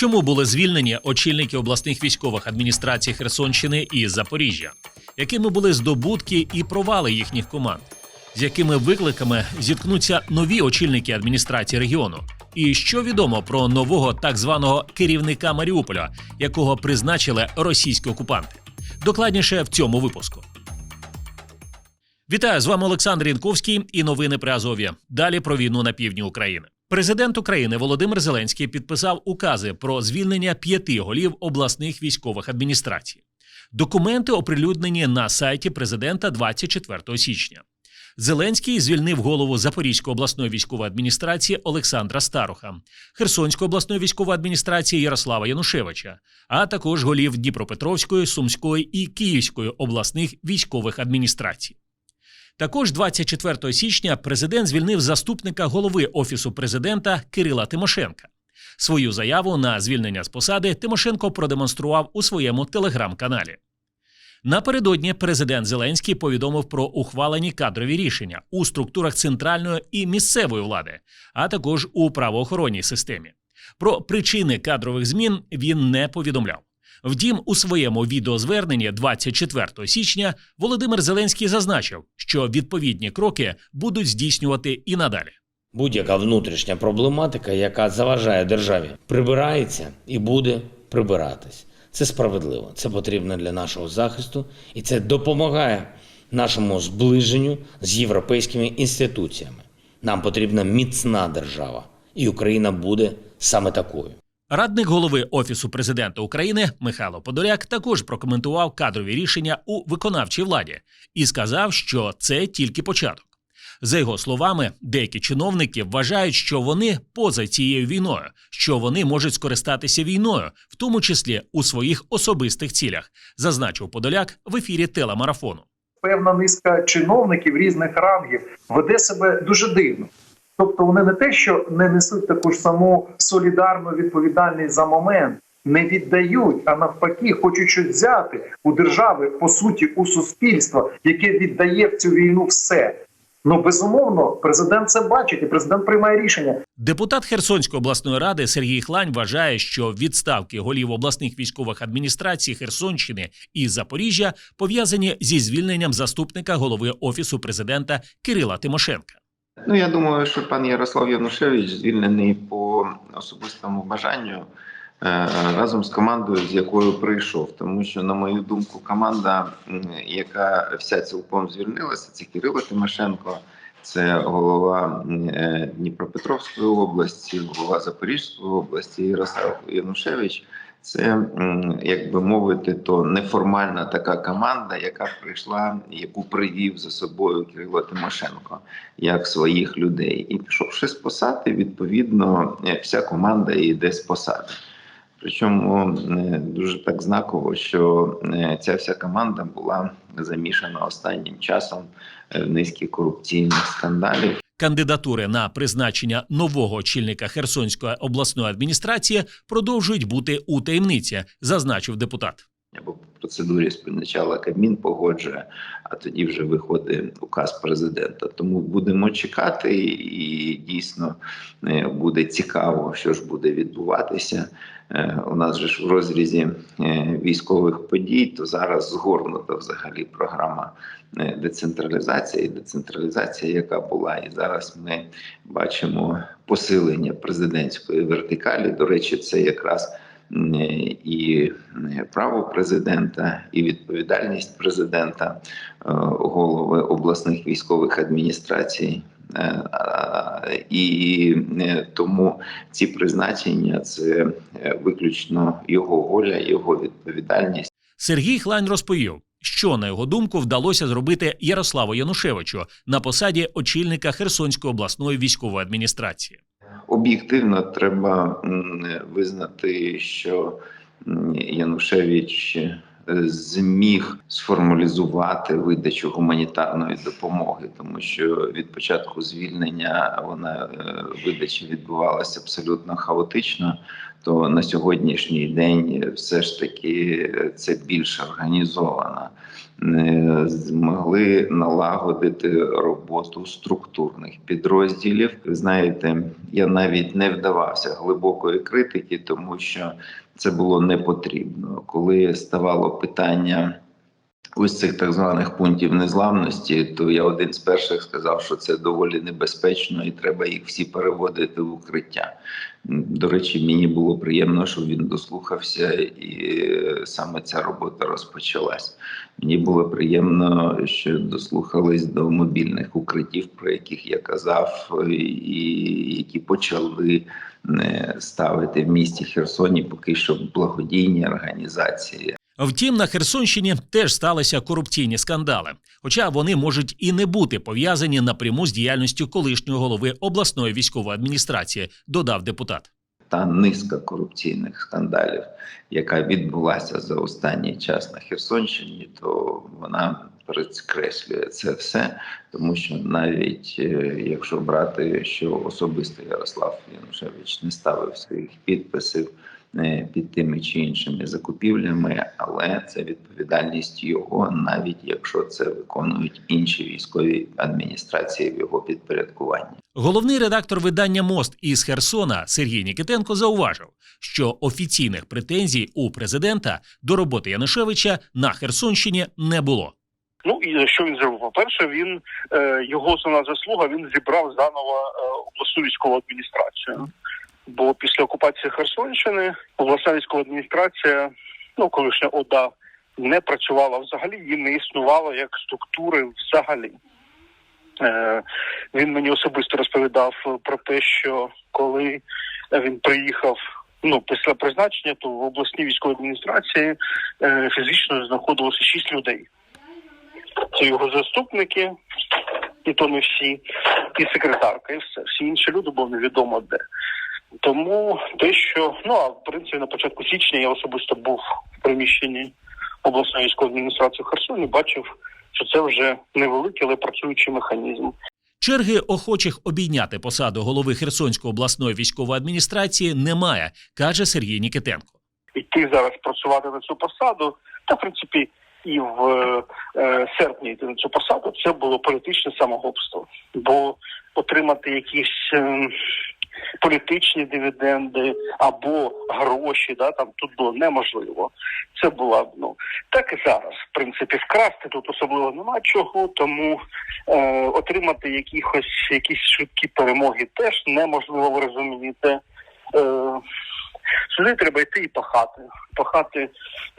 Чому були звільнені очільники обласних військових адміністрацій Херсонщини і Запоріжжя? Якими були здобутки і провали їхніх команд? З якими викликами зіткнуться нові очільники адміністрації регіону? І що відомо про нового так званого керівника Маріуполя, якого призначили російські окупанти? Докладніше в цьому випуску. Вітаю з вами Олександр Янковський і новини при Азов'я. Далі про війну на півдні України. Президент України Володимир Зеленський підписав укази про звільнення п'яти голів обласних військових адміністрацій. Документи оприлюднені на сайті президента 24 січня. Зеленський звільнив голову Запорізької обласної військової адміністрації Олександра Старуха, Херсонської обласної військової адміністрації Ярослава Янушевича, а також голів Дніпропетровської, Сумської і Київської обласних військових адміністрацій. Також 24 січня президент звільнив заступника голови офісу президента Кирила Тимошенка. Свою заяву на звільнення з посади Тимошенко продемонстрував у своєму телеграм-каналі. Напередодні президент Зеленський повідомив про ухвалені кадрові рішення у структурах центральної і місцевої влади, а також у правоохоронній системі. Про причини кадрових змін він не повідомляв. Втім, у своєму відеозверненні 24 січня Володимир Зеленський зазначив, що відповідні кроки будуть здійснювати і надалі. Будь-яка внутрішня проблематика, яка заважає державі, прибирається і буде прибиратись. Це справедливо, це потрібно для нашого захисту, і це допомагає нашому зближенню з європейськими інституціями. Нам потрібна міцна держава, і Україна буде саме такою. Радник голови Офісу президента України Михайло Подоляк також прокоментував кадрові рішення у виконавчій владі і сказав, що це тільки початок. За його словами, деякі чиновники вважають, що вони поза цією війною, що вони можуть скористатися війною, в тому числі у своїх особистих цілях, зазначив Подоляк в ефірі телемарафону. певна низка чиновників різних рангів веде себе дуже дивно. Тобто вони не те, що не несуть таку ж саму солідарну відповідальність за момент, не віддають, а навпаки, хочуть щось взяти у держави, по суті, у суспільства, яке віддає в цю війну все. Ну безумовно, президент це бачить, і президент приймає рішення. Депутат Херсонської обласної ради Сергій Хлань вважає, що відставки голів обласних військових адміністрацій Херсонщини і Запоріжжя пов'язані зі звільненням заступника голови офісу президента Кирила Тимошенка. Ну, я думаю, що пан Ярослав Янушевич звільнений по особистому бажанню е, разом з командою, з якою прийшов. Тому що, на мою думку, команда, яка вся цілком звільнилася, це Кирило Тимошенко, це голова е, Дніпропетровської області, голова Запорізької області Ярослав Янушевич. Це, як би мовити, то неформальна така команда, яка прийшла, яку привів за собою Кирило Тимошенко як своїх людей. І пішовши з посади, відповідно, е, вся команда йде з посади. Причому е, дуже так знаково, що е, ця вся команда була замішана останнім часом в низки корупційних скандалів. Кандидатури на призначення нового очільника Херсонської обласної адміністрації продовжують бути у таємниці, зазначив депутат. Або процедурі спочатку Кабмін погоджує, а тоді вже виходить указ президента. Тому будемо чекати, і дійсно е, буде цікаво, що ж буде відбуватися. Е, У нас же ж в розрізі е, військових подій, то зараз згорнута взагалі програма е, децентралізації, децентралізація, яка була, і зараз ми бачимо посилення президентської вертикалі. До речі, це якраз і право президента, і відповідальність президента, голови обласних військових адміністрацій. Е, а, І е, тому ці призначення це е, виключно його воля, його відповідальність. Сергій Хлань розповів, що на його думку вдалося зробити Ярославу Янушевичу на посаді очільника Херсонської обласної військової адміністрації. Об'єктивно треба визнати, що Янушевич е, зміг сформалізувати видачу гуманітарної допомоги, тому що від початку звільнення вона е, видача відбувалася абсолютно хаотично. То на сьогоднішній день все ж таки це більш організована е, змогли налагодити роботу структурних підрозділів. Ви знаєте, я навіть не вдавався глибокої критики, тому що це було не потрібно. Коли ставало питання ось цих так званих пунктів незламності, то я один з перших сказав, що це доволі небезпечно, і треба їх всі переводити в укриття. До речі, мені було приємно, що він дослухався, і е, саме ця робота розпочалась. Мені було приємно, що дослухались до мобільних укриттів, про яких я казав, і які почали е, ставити в місті Херсоні поки що благодійні організації. Втім, на Херсонщині теж сталися корупційні скандали, хоча вони можуть і не бути пов'язані напряму з діяльністю колишнього голови обласної військової адміністрації, додав депутат. та низка корупційних скандалів, яка відбулася за останній час на Херсонщині, то вона підкреслює це все, тому що навіть е, якщо брати, що особисто Ярослав Янушевич не ставив своїх підписів під тими чи іншими закупівлями, але це відповідальність його, навіть якщо це виконують інші військові адміністрації в його підпорядкуванні. Головний редактор видання Мост із Херсона Сергій Нікітенко зауважив, що офіційних претензій у президента до роботи Янушевича на Херсонщині не було. Ну і що він зробив? По-перше, він е, його основна заслуга він зібрав заново е, обласну військову адміністрацію. Бо після окупації Херсонщини обласна військова адміністрація, ну колишня ОДА, не працювала взагалі, її не існувало як структури взагалі. Е, він мені особисто розповідав про те, що коли він приїхав. Ну, після призначення, то в обласній військовій адміністрації е, фізично знаходилося шість людей це його заступники, і то не всі, і секретарка, і все. Всі інші люди були невідомо де. Тому те, що ну а в принципі на початку січня я особисто був в приміщенні обласної військової адміністрації в Херсоні, бачив, що це вже невеликий, але працюючий механізм. Черги охочих обійняти посаду голови Херсонської обласної військової адміністрації немає, каже Сергій Нікітенко. Йти зараз працювати на цю посаду, та в принципі і в е, серпні йти на цю посаду, це було політичне самогубство. Бо отримати якісь е, політичні дивіденди або гроші, да, там тут було неможливо. Це була ну так і зараз. В принципі, вкрасти тут особливо нема чого, тому е, отримати якихось якісь швидкі перемоги теж неможливо, ви розумієте. Е, Сюди треба йти і пахати. Пахати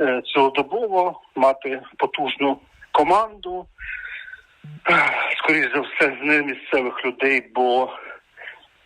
е, цілодобово, мати потужну команду. Скоріше за все, з місцевих людей, бо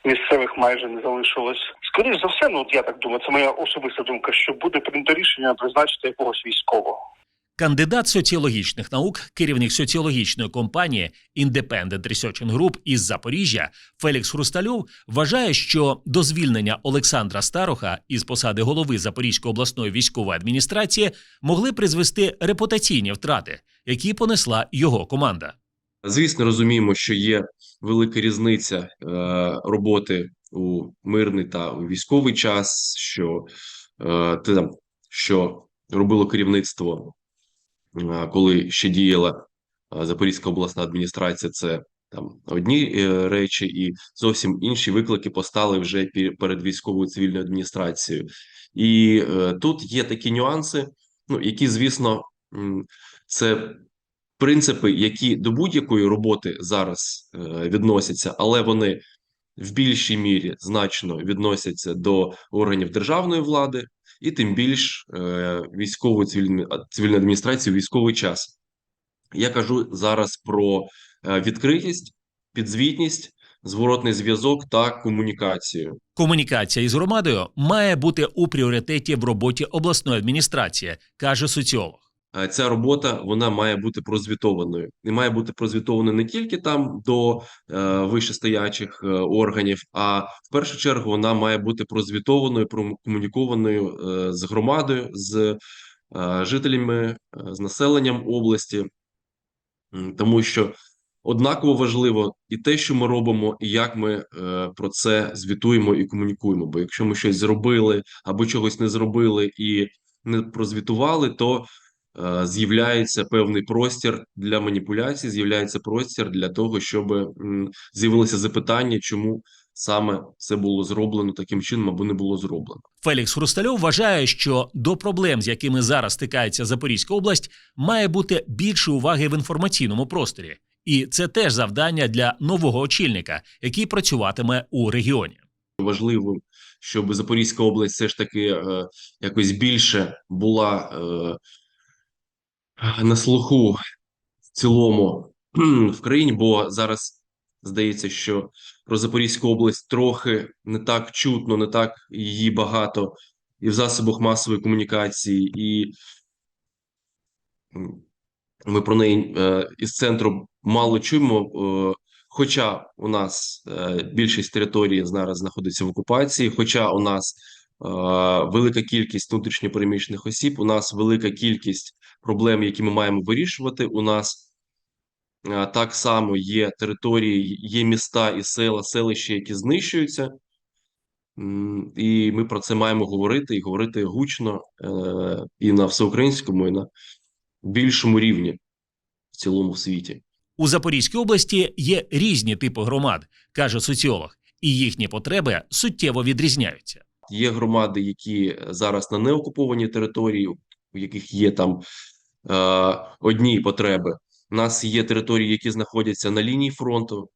місцевих майже не залишилось. Скоріше за все, ну от я так думаю, це моя особиста думка, що буде прийнято рішення призначити якогось військового. Кандидат соціологічних наук, керівник соціологічної компанії Independent Researching Group із Запоріжжя Фелікс Хрустальов вважає, що до звільнення Олександра Староха із посади голови Запорізької обласної військової адміністрації могли призвести репутаційні втрати, які понесла його команда. Звісно, розуміємо, що є велика різниця е, роботи у мирний та у військовий час, що е, там, що робило керівництво, е, коли ще діяла Запорізька обласна адміністрація, це там одні речі, і зовсім інші виклики постали вже перед військовою цивільною адміністрацією. І тут є такі нюанси, ну які, звісно, це принципи, які до будь-якої роботи зараз е, відносяться, але вони в більшій мірі значно відносяться до органів державної влади, і тим більш е, військової цивільної адміністрації у військовий час. Я кажу зараз про е, відкритість, підзвітність, зворотний зв'язок та комунікацію. Комунікація із громадою має бути у пріоритеті в роботі обласної адміністрації, каже соціолог. Е, Ця робота вона має бути прозвітованою, і має бути прозвітованою не тільки там до е, вищестоячих е, органів, а в першу чергу вона має бути прозвітованою, прокомунікованою е, з громадою, з е, жителями, е, з населенням області, тому що однаково важливо і те, що ми робимо, і як ми е, про це звітуємо і комунікуємо. Бо якщо ми щось зробили або чогось не зробили і не прозвітували, то з'являється певний простір для маніпуляцій, з'являється простір для того, щоб з'явилося запитання, чому саме це було зроблено таким чином або не було зроблено. Фелікс Хрустальов вважає, що до проблем, з якими зараз стикається Запорізька область, має бути більше уваги в інформаційному просторі, і це теж завдання для нового очільника, який працюватиме у регіоні. важливо, щоб Запорізька область все ж таки е, якось більше була е, на слуху в цілому в країні, бо зараз здається, що про Запорізьку область трохи не так чутно, не так її багато і в засобах масової комунікації, і ми про неї е, із центру мало чуємо. Е, Хоча у нас е, більшість території зараз знаходиться в окупації, хоча у нас е, велика кількість внутрішньопереміщених осіб, у нас велика кількість проблем, які ми маємо вирішувати. У нас е, так само є території, є міста і села, селища, які знищуються. І ми про це маємо говорити і говорити гучно е, і на всеукраїнському, і на більшому рівні в цілому світі. У Запорізькій області є різні типи громад, каже соціолог, і їхні потреби суттєво відрізняються. Є громади, які зараз на неокупованій території, у яких є там е, одні потреби. У нас є території, які знаходяться на лінії фронту,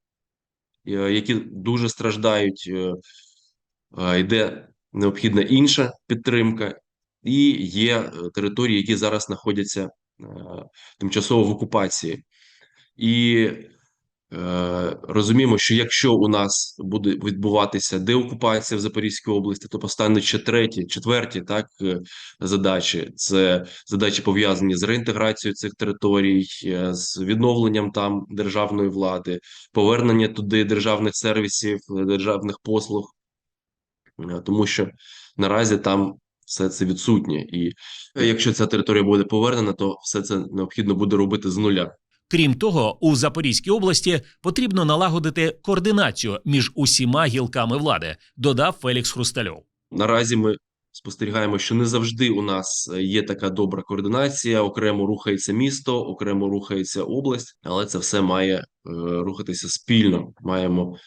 е, які дуже страждають, е, е, йде необхідна інша підтримка, і є е, території, які зараз знаходяться е, тимчасово в окупації. І Е, розуміємо, що якщо у нас буде відбуватися деокупація в Запорізькій області, то постануть ще треті, четверті так е, задачі. Це задачі пов'язані з реінтеграцією цих територій, е, з відновленням там державної влади, повернення туди державних сервісів, е, державних послуг, Е, тому що наразі там все це відсутнє, і е, якщо ця територія буде повернена, то все це необхідно буде робити з нуля. Крім того, у Запорізькій області потрібно налагодити координацію між усіма гілками влади, додав Фелікс Хрустальов. Наразі ми спостерігаємо, що не завжди у нас е, є така добра координація. Окремо рухається місто, окремо рухається область, але це все має е, рухатися спільно. Маємо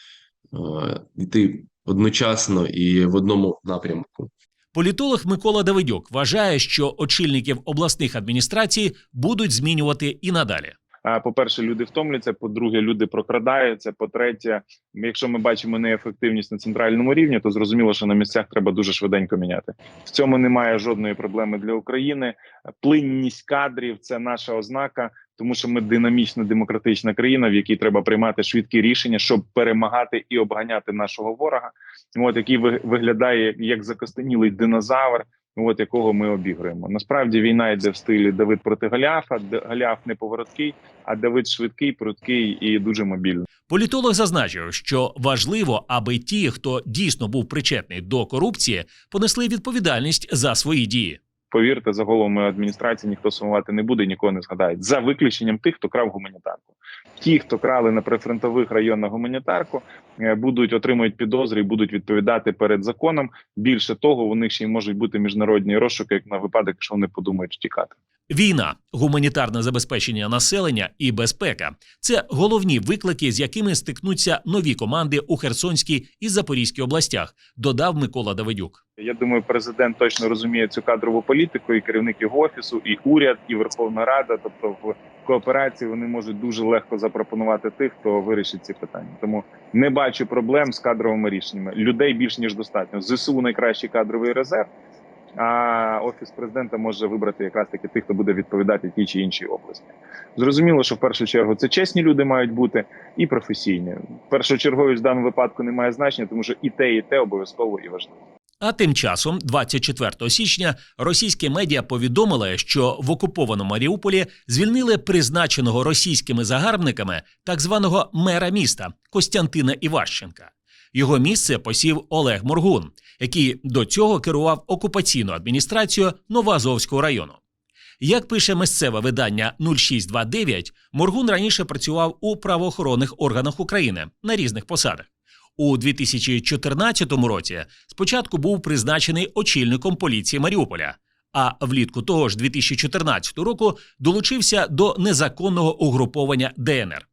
е, йти одночасно і в одному напрямку. Політолог Микола Давидюк вважає, що очільників обласних адміністрацій будуть змінювати і надалі. А, По-перше, люди втомляться. По-друге, люди прокрадаються. По-третє, якщо ми бачимо неефективність на центральному рівні, то зрозуміло, що на місцях треба дуже швиденько міняти. В цьому немає жодної проблеми для України. Плинність кадрів це наша ознака, тому що ми динамічна демократична країна, в якій треба приймати швидкі рішення, щоб перемагати і обганяти нашого ворога. От який ви- виглядає як закостенілий динозавр. От якого ми обіграємо. Насправді війна йде в стилі Давид проти Голіафа. Голіаф не повороткий, а Давид швидкий, пруткий і дуже мобільний. Політолог зазначив, що важливо, аби ті, хто дійсно був причетний до корупції, понесли відповідальність за свої дії. Повірте, за головами адміністрації ніхто сумувати не буде, нікого не згадають. За виключенням тих, хто крав гуманітарку. Ті, хто крали на прифронтових районах гуманітарку, е, будуть отримують підозри і будуть відповідати перед законом. Більше того, у них ще й можуть бути міжнародні розшуки, як на випадок, якщо вони подумають втікати. Війна, гуманітарне забезпечення населення і безпека це головні виклики, з якими стикнуться нові команди у Херсонській і Запорізькій областях, додав Микола Давидюк. Я думаю, президент точно розуміє цю кадрову політику, і керівник його офісу, і уряд, і Верховна Рада. Тобто, в кооперації вони можуть дуже легко запропонувати тих, хто вирішить ці питання. Тому не бачу проблем з кадровими рішеннями. Людей більш ніж достатньо. Зсу найкращий кадровий резерв. А офіс президента може вибрати якраз таки тих, хто буде відповідати тій чи іншій області. Зрозуміло, що в першу чергу це чесні люди мають бути і професійні. Першочерговість в даному випадку не має значення, тому що і те, і те обов'язково і важливо. А тим часом, 24 січня, російські медіа повідомили, що в окупованому Маріуполі звільнили призначеного російськими загарбниками так званого мера міста Костянтина Іващенка. Його місце посів Олег Моргун, який до цього керував окупаційну адміністрацією Новоазовського району. Як пише місцеве видання 0629, Моргун раніше працював у правоохоронних органах України на різних посадах. У 2014 році спочатку був призначений очільником поліції Маріуполя, А влітку того ж 2014 року долучився до незаконного угруповання ДНР.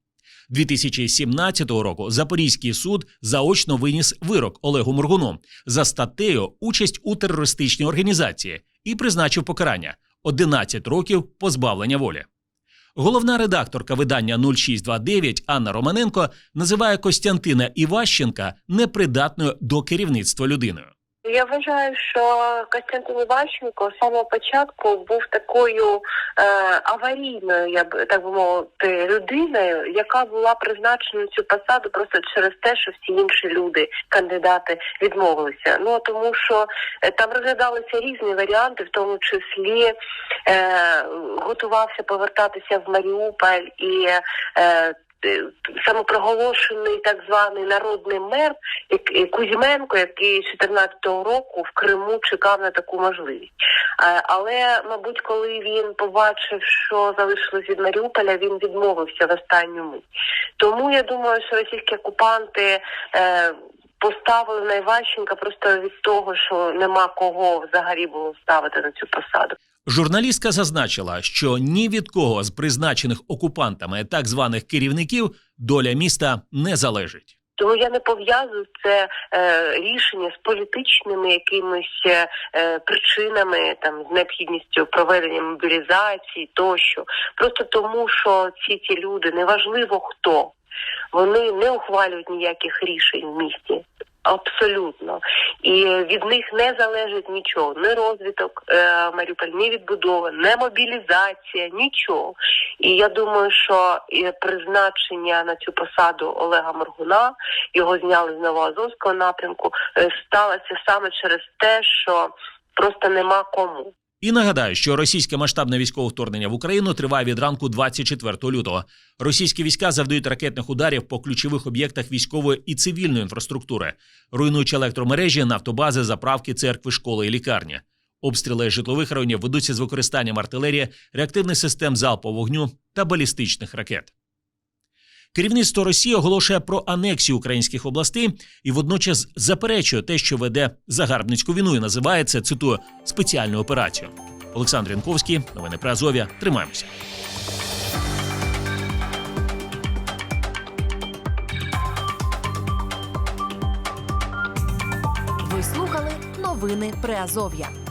2017 року Запорізький суд заочно виніс вирок Олегу Моргуну за статтею участь у терористичній організації і призначив покарання 11 років позбавлення волі. Головна редакторка видання 0629 Анна Романенко називає Костянтина Іващенка непридатною до керівництва людиною. Я вважаю, що Костянтин Іващенко з самого початку був такою е, аварійною, я б так би мовити, людиною, яка була призначена на цю посаду просто через те, що всі інші люди, кандидати, відмовилися. Ну тому що е, там розглядалися різні варіанти, в тому числі е, готувався повертатися в Маріуполь і. Е, Самопроголошений так званий народний мер е, Кузьменко, який з 14-го року в Криму чекав на таку можливість. Е, Але, мабуть, коли він побачив, що залишилось від Маріуполя, він відмовився в останню мить. Тому я думаю, що російські окупанти. Е, Поставили на Іващенка просто від того, що нема кого взагалі було ставити на цю посаду. Журналістка зазначила, що ні від кого з призначених окупантами так званих керівників доля міста не залежить. Тому я не пов'язую це е, рішення з політичними якимись е, е, причинами, там з необхідністю проведення мобілізації тощо. Просто тому, що ці ці люди, неважливо хто, вони не ухвалюють ніяких рішень в місті. Абсолютно, і від них не залежить нічого, ні розвиток е, Маріуполь, ні відбудова, ні мобілізація, нічого. І я думаю, що призначення на цю посаду Олега Моргуна його зняли з Новоазовського напрямку, е, сталося саме через те, що просто нема кому. І нагадаю, що російське масштабне військове вторгнення в Україну триває від ранку 24 лютого. Російські війська завдають ракетних ударів по ключових об'єктах військової і цивільної інфраструктури, руйнуючи електромережі, нафтобази, заправки, церкви, школи і лікарні. Обстріли житлових районів ведуться з використанням артилерії, реактивних систем залпового вогню та балістичних ракет. Керівництво Росії оголошує про анексію українських областей і водночас заперечує те, що веде загарбницьку війну, і називає це цитую спеціальну операцію. Олександр Янковський, новини про Азов'я. Тримаємося. Новини Приазов'я.